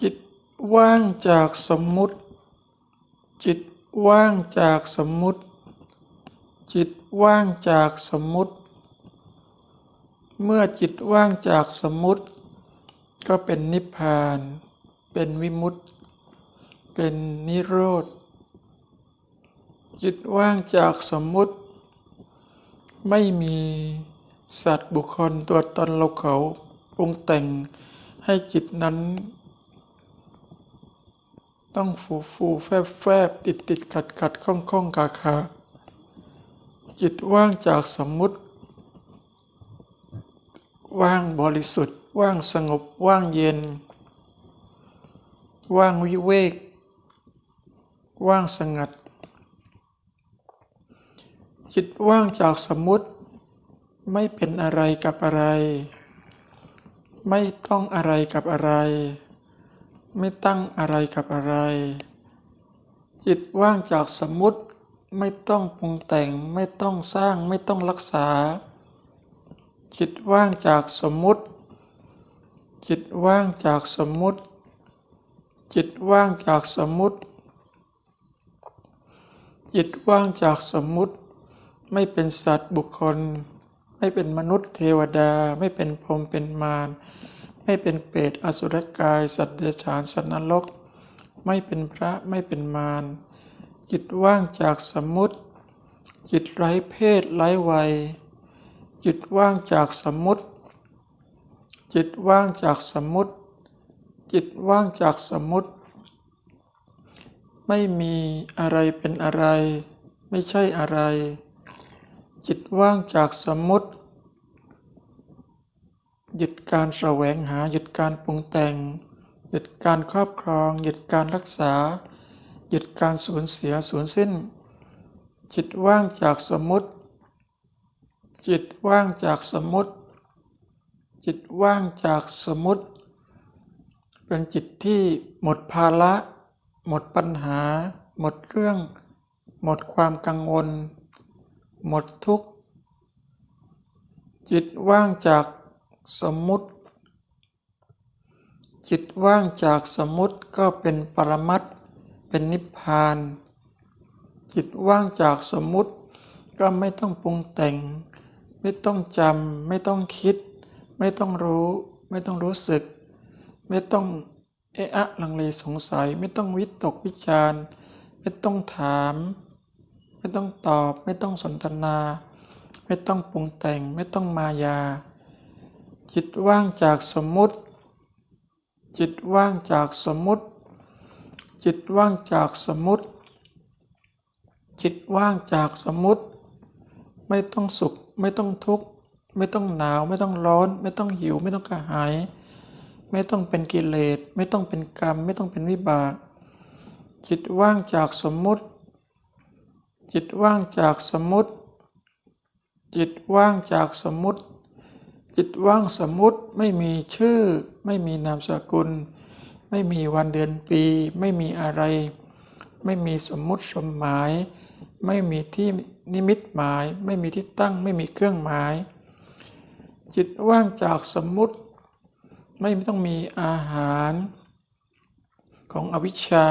จิตว่างจากสมมุติ จิตว่างจากสมมุติ จิตว่างจากสมมุติ เมื่อจิตว่างจากสมมุติ ก็เป็นนิพพาน เป็นวิมุตติ เป็นนิโรธ จิตว่างจากสมมุติ ไม่มีสัตว์บุคคลตัวตนเราเขาปรุงแต่งให้จิตนั้น ต้องฟูฟูแฟบแฟบติดติดขัดขัดข้องข้องกาคาจิตว่างจากสมมุติ ว่างบริสุทธิ์ ว่างสงบ ว่างเย็น ว่างวิเวก ว่างสงัด จิตว่างจากสมมุติ ไม่เป็นอะไรกับอะไร ไม่ต้องอะไรกับอะไร ไม่ตั้งอะไรกับอะไร จิตว่างจากสมมติไม่ต้องปรุงแต่งไม่ต้องสร้างไม่ต้องรักษา จิตว่างจากสมมติ จิตว่างจากสมมติ จิตว่างจากสมมติ จิตว่างจากสมมุติ ไม่เป็นสัตว์บุคคล ไม่เป็นมนุษย์เทวดาไม่เป็นพรหมเป็นมาร ไม่เป็นเปรตอสุรกาย สัตว์เดรัจฉานสัตว์นรก ไม่เป็นพระไม่เป็นมาร จิตว่างจากสมมุติ จิตไร้เพศไร้วัย จิตว่างจากสมมุติ จิตว่างจากสมมุติ จิตว่างจากสมมุติ ไม่มีอะไรเป็นอะไร ไม่ใช่อะไร จิตว่างจากสมมุติ หยุดการแสวงหา หยุดการปรุงแต่ง หยุดการครอบครอง หยุดการรักษา หยุดการสูญเสียสูญสิ้น จิตว่างจากสมมติ จิตว่างจากสมมติ จิตว่างจากสมมติ เป็นจิตที่หมดภาระ หมดปัญหา หมดเรื่อง หมดความกังวล หมดทุกข์ จิตว่างจาก สมมุติ จิตว่างจากสมมุติก็เป็นปรมัตถ์เป็นนิพพาน จิตว่างจากสมมุติก็ไม่ต้องปรุงแต่ง ไม่ต้องจำ ไม่ต้องคิด ไม่ต้องรู้ ไม่ต้องรู้สึก ไม่ต้องเอะอะลังเลสงสัย ไม่ต้องวิตกวิจารณ์ไม่ต้องถาม ไม่ต้องตอบ ไม่ต้องสนทนา ไม่ต้องปรุงแต่ง ไม่ต้องมายา จิตว่างจากสมมุติ จิตว่างจากสมมุติ จิตว่างจากสมมุติ จิตว่างจากสมมุติ ไม่ต้องสุข ไม่ต้องทุกข์ ไม่ต้องหนาว ไม่ต้องร้อน ไม่ต้องหิว ไม่ต้องกระหาย ไม่ต้องเป็นกิเลส ไม่ต้องเป็นกรรม ไม่ต้องเป็นวิบาก จิตว่างจากสมมุติ จิตว่างจากสมมุติ จิตว่างจากสมมุติ จิตว่างสมมติไม่มีชื่อ ไม่มีนามสกุล ไม่มีวันเดือนปี ไม่มีอะไร ไม่มีสมมติสมหมาย ไม่มีที่นิมิตหมาย ไม่มีที่ตั้ง ไม่มีเครื่องหมาย จิตว่างจากสมมติ ไม่ต้องมีอาหาร ของอวิชชา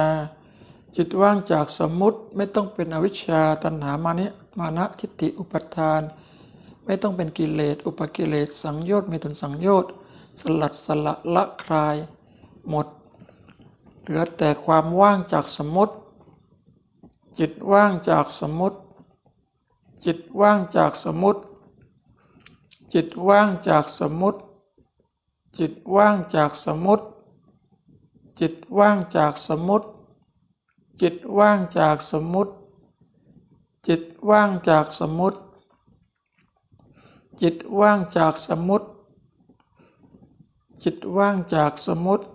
จิตว่างจากสมมติไม่ต้องเป็นอวิชชาตัณหามานิมานะทิฏฐิอุปาทาน ไม่ต้องเป็นกิเลสอุปกิเลสสังโยชน์มีตุนสังโยชน์ สลัดสละละคลาย หมด เหลือแต่ความว่างจากสมมติ จิตว่างจากสมมติ จิตว่างจากสมมติ จิตว่างจากสมมติ จิตว่างจากสมมติ จิตว่างจากสมมติ จิตว่างจากสมมติ จิตว่างจากสมมติ จิตว่างจากสมมติ จิตว่างจากสมมติ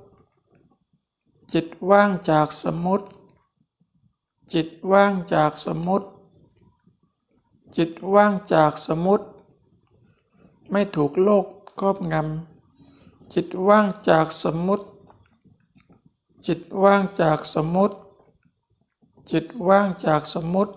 จิตว่างจากสมมติ จิตว่างจากสมมติ จิตว่างจากสมมติ ไม่ถูกโลกครอบงำจิตว่างจากสมมติ จิตว่างจากสมมติ จิตว่างจากสมมติ